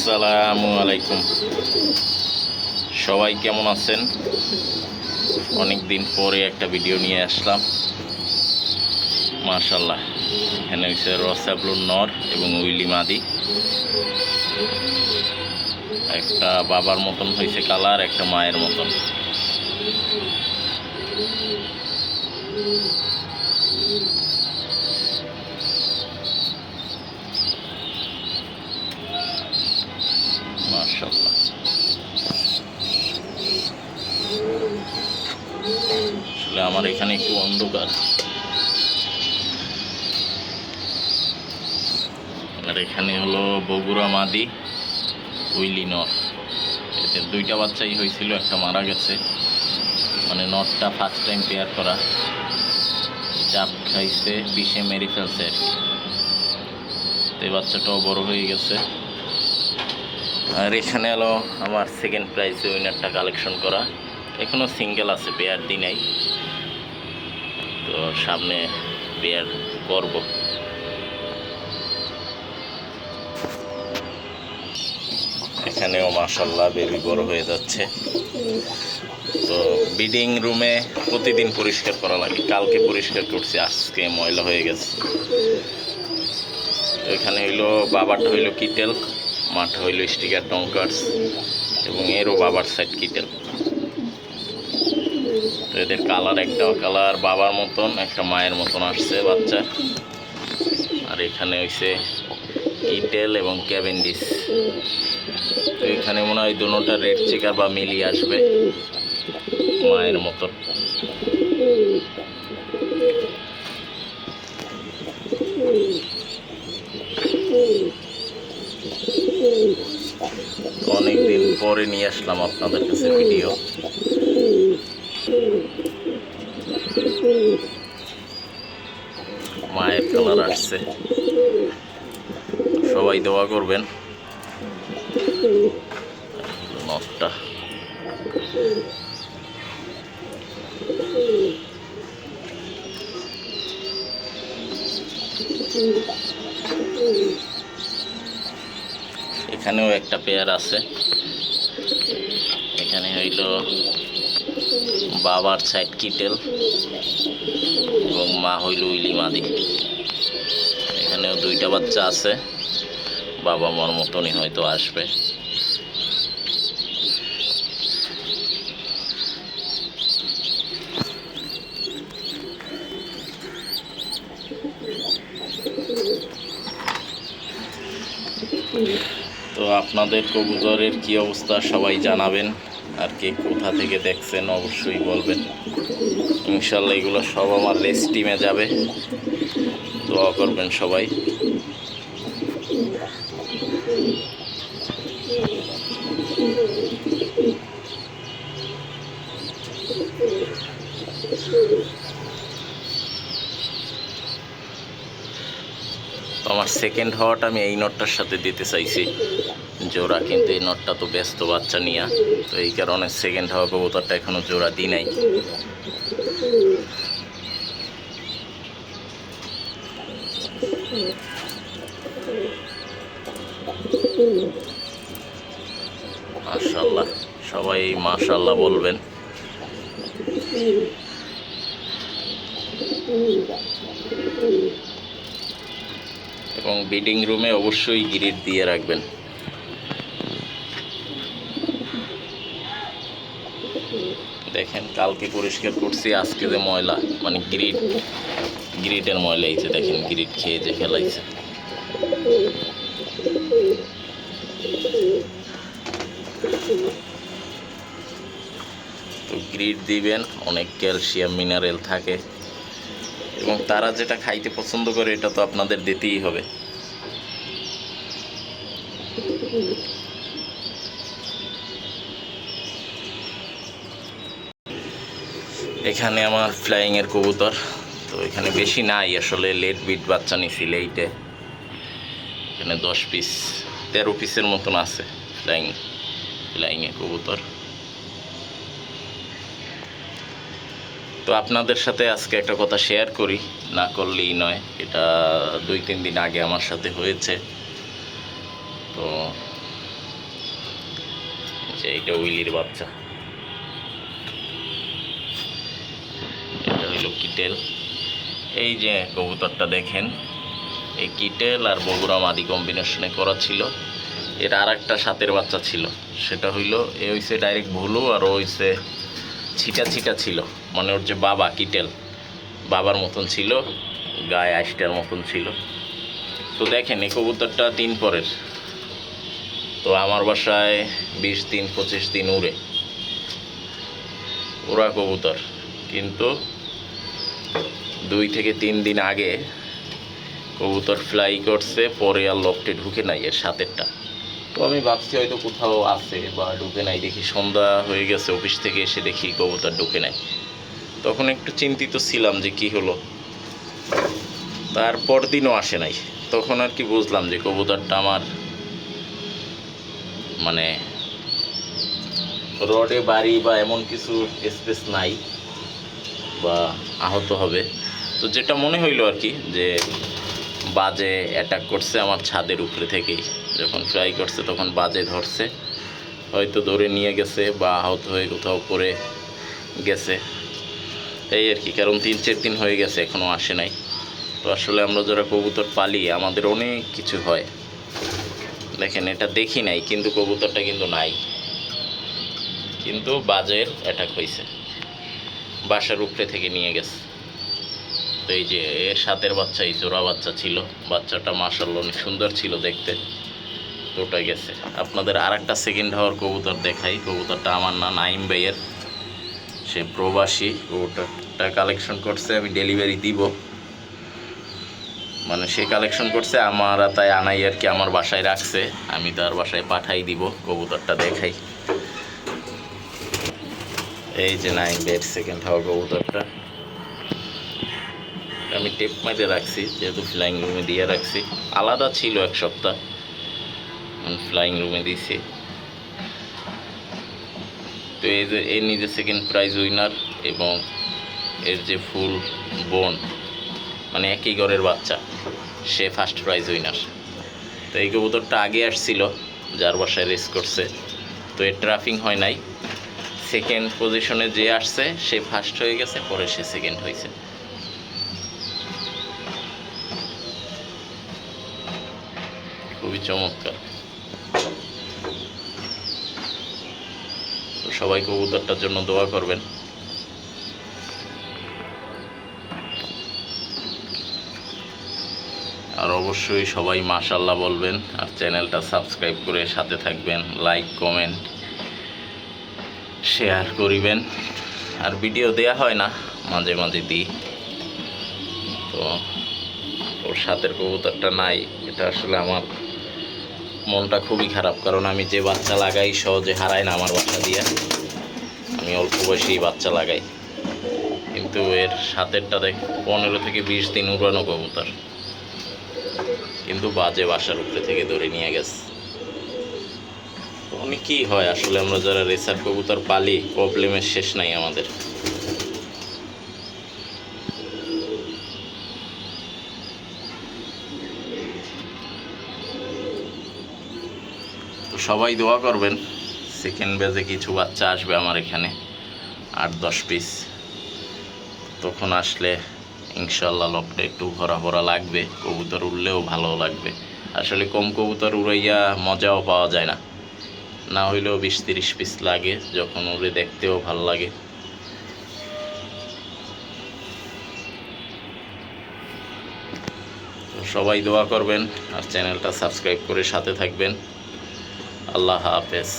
আসসালামু আলাইকুম। সবাই কেমন আছেন? অনেক দিন পরে একটা ভিডিও নিয়ে আসলাম। মাশাল্লাহ এখানে হচ্ছে রসাবলুর নর এবং উইলি মাদি। একটা বাবার মতন হয়েছে কালার, একটা মায়ের মতন মাশাল্লাহ আসলে আমার এখানে একটু অন্ধকার। আর এখানে হলো বগুড়া মাদি, উইলি নর। এদের দুইটা বাচ্চাই হয়েছিল, একটা মারা গেছে। মানে নটটা ফার্স্ট টাইম পেয়ার করা। চাপ খাইছে, বিষে মেরে ফেলছে আর কি। এই বাচ্চাটাও বড় হয়ে গেছে। আর এখানে হলো আমার সেকেন্ড প্রাইজে উইনারটা কালেকশন করা। এখনও সিঙ্গেল আছে, পেয়ার দিই নাই। তো সামনে পেয়ার করব। এখানেও মাসাল্লাহ বেবি বড় হয়ে যাচ্ছে। তো বিডিং রুমে প্রতিদিন পরিষ্কার করা লাগে। কালকে পরিষ্কার করছি, আজকে ময়লা হয়ে গেছে। এখানে হইল বাবারটা হইল কিটেল, মাঠা হইল স্টিকার টঙ্কার্স এবং এরও বাবার সাইড কিটেল। তো এদের কালার একটা কালার বাবার মতন, একটা মায়ের মতন আসছে বাচ্চা। আর এখানে হইছে কিটেল এবং ক্যাভেন্ডিস তো এখানে মনে হয় দুটোটা রেড চিকার বা মিলি আসবে, মায়ের মতন। অনেকদিন পরে নিয়ে আসলাম আপনাদের কাছে ভিডিও। মায়ের কালার আসছে। সবাই দোয়া করবেন। এখানেও একটা পেয়ার আছে। এখানে হইল বাবার সাইড কিটেল এবং মা হইল উইলি মাদি এখানেও দুইটা বাচ্চা আছে। বাবা মার মতনই হয়তো আসবে। তো আপনাদের কবুতরের কি অবস্থা সবাই জানাবেন। আর কে কোথা থেকে দেখছেন অবশ্যই বলবেন। ইনশাল্লাহ এগুলো সব আমার টিমে যাবে। দোয়া করবেন সবাই। আমার সেকেন্ড হওয়াটা আমি এই নটটার সাথে দিতে চাইছি। জোড়া কিন্তু এই নটটা তো ব্যস্ত বাচ্চা নিয়ে। তো এই কারণে সেকেন্ড হওয়া কবুতরটা এখনও জোড়া দিই নাই। সবাই মাশাল্লাহ বলবেন। এবং বিডিং রুমে অবশ্যই গ্রিড দিয়ে রাখবেন দেখেন কালকে পরিষ্কার করছি, আজকে যে ময়লা মানে গ্রিড গ্রিডের ময়লা এইছে দেখেন গ্রিড খেয়ে যে ফেলাইছে। তো গ্রিড দিবেন, অনেক ক্যালসিয়াম মিনারেল থাকে। এবং তারা যেটা খাইতে পছন্দ করে, এটা তো আপনাদের দিতেই হবে। এখানে আমার ফ্লাইংয়ের কবুতর, তো এখানে বেশি নাই আসলে লেট বিট বাচ্চা নিছি লেইটে এখানে দশ পিস তেরো পিসের মতন আছে ফ্লাইং ফ্লাইংয়ের কবুতর। তো আপনাদের সাথে আজকে একটা কথা শেয়ার করি, না করলেই নয়, এটা দুই, তিন দিন আগে আমার সাথে হয়েছে। তো যে এইটা উইলির বাচ্চা এটা হইল কিটেল এই যে কবুতরটা দেখেন, এই কিটেল আর বগুড়া মাদি কম্বিনেশনে করা ছিল। এর আর একটা সাতের বাচ্চা ছিল। সেটা হইল, এ হইছে ডাইরেক্ট ভুলু আর ও হইছে ছিটা ছিটা ছিল। মানে ওর যে বাবা কিটেল, বাবার মতন ছিল, গায়ে আইসটার মতন ছিল। তো দেখেন, এই কবুতরটা তিন পরের। তো আমার বাসায় বিশ দিন, পঁচিশ দিন উড়ে। ওরা কবুতর। কিন্তু দুই থেকে তিন দিন আগে কবুতর ফ্লাই করছে, পরে আর লকটে ঢুকে নাই এর সাতেরটা তো আমি ভাবছি হয়তো কোথাও আছে বা ঢুকে নাই, দেখি সন্ধ্যা হয়ে গেছে, অফিস থেকে এসে দেখি কবুতর ঢুকে নাই। তখন একটু চিন্তিত ছিলাম যে কি হলো। তারপর দিনও আসে নাই। তখন আর কি বুঝলাম যে কবুতরটা আমার মানে রডে, বাড়ি বা এমন কিছু স্পেস নাই। বা আহত হবে। তো যেটা মনে হইল আর কি যে বাজে অ্যাটাক করছে আমার ছাদের উপরে থেকেই। যখন ফ্রাই করছে তখন বাজে ধরছে। হয়তো ধরে নিয়ে গেছে বা আহত হয়ে কোথাও পড়ে গেছে। এই আর কি, কারণ তিন চার দিন হয়ে গেছে এখনও আসে নাই। তো আসলে আমরা যারা কবুতর পালি, আমাদের অনেক কিছু হয়। দেখেন, এটা দেখি নাই, কিন্তু কবুতরটা কিন্তু নাই। কিন্তু বাজের অ্যাটাক হয়েছে বাসার উপরে থেকে নিয়ে গেছে। তো এই যে এর সাতের বাচ্চা, এই জোড়া বাচ্চা ছিল। বাচ্চাটা মাসাল্লাহ অনেক সুন্দর ছিল দেখতে। ওটা গেছে। আপনাদের আর একটা সেকেন্ড হাওয়ার কবুতর দেখাই। কবুতরটা আমার না নাইম ভাইয়ের। সে প্রবাসী। কবুতরটা কালেকশন করছে, আমি ডেলিভারি দিব। মানে সে কালেকশন করছে, আমার তাই আনাই আর কি আমার বাসায় রাখছে। আমি তার বাসায় পাঠাই দিব, কবুতরটা দেখাই। এই যে নাইন বেড সেকেন্ড হাওয়া কবুতরটা আমি টেপ মাইতে রাখছি, যেহেতু ফ্লাইং রুমে দিয়ে রাখছি। আলাদা ছিল এক সপ্তাহ। ফ্লাইং রুমে দিয়েছি। তো এই যে, এর নিজে সেকেন্ড প্রাইজ উইনার এবং এর যে ফুল বোন মানে একই ঘরের বাচ্চা, সে ফার্স্ট প্রাইজ উইনার তো এই কবুতরটা আগে আসছিল, যার বাসায় রেস করছে। তো এর ট্রাফিং হয় নাই। সেকেন্ড পজিশনে যে আসছে, সে ফার্স্ট হয়ে গেছে, পরে সে সেকেন্ড হয়েছে খুবই চমৎকার। সবাই কবুতরটার জন্য দোয়া করবেন। আর অবশ্যই সবাই মাশাল্লাহ বলবেন, আর চ্যানেলটা সাবস্ক্রাইব করে সাথে থাকবেন, লাইক, কমেন্ট। শেয়ার করিবেন। আর ভিডিও দেয়া হয় না, মাঝে মাঝে দিই। তো ওর সাথের কবুতরটা নাই, এটা আসলে আমার মনটা খুবই খারাপ। কারণ আমি যে বাচ্চা লাগাই, সহজে হারাই না আমার বাচ্চা দিয়ে। আমি অল্প বয়সেই বাচ্চা লাগাই। কিন্তু এর সাতেরটা দেখ, পনেরো থেকে বিশ দিন উড়ানো কবুতর। কিন্তু বাজে বাসার উপরে থেকে ধরে নিয়ে গেছে। তো অনেক কী হয়? আসলে আমরা যারা রেসার কবুতর পালি প্রবলেমের শেষ নাই আমাদের। সবাই দোয়া করবেন সেকেন্ড বেজে কিছু বাচ্চা আসবে আমার এখানে, আট, দশ পিস তখন আসলে ইনশাল্লাহ লকটা একটু ভরা ভরা লাগবে, কবুতর উড়লেও ভালো লাগবে। আসলে কম কবুতর উড়াইয়া মজাও পাওয়া যায় না। না হইলেও বিশ তিরিশ পিস লাগে, যখন ওরে দেখতেও ভালো লাগে। সবাই দোয়া করবেন আর চ্যানেলটা সাবস্ক্রাইব করে সাথে থাকবেন। আল্লাহ হাফেজ।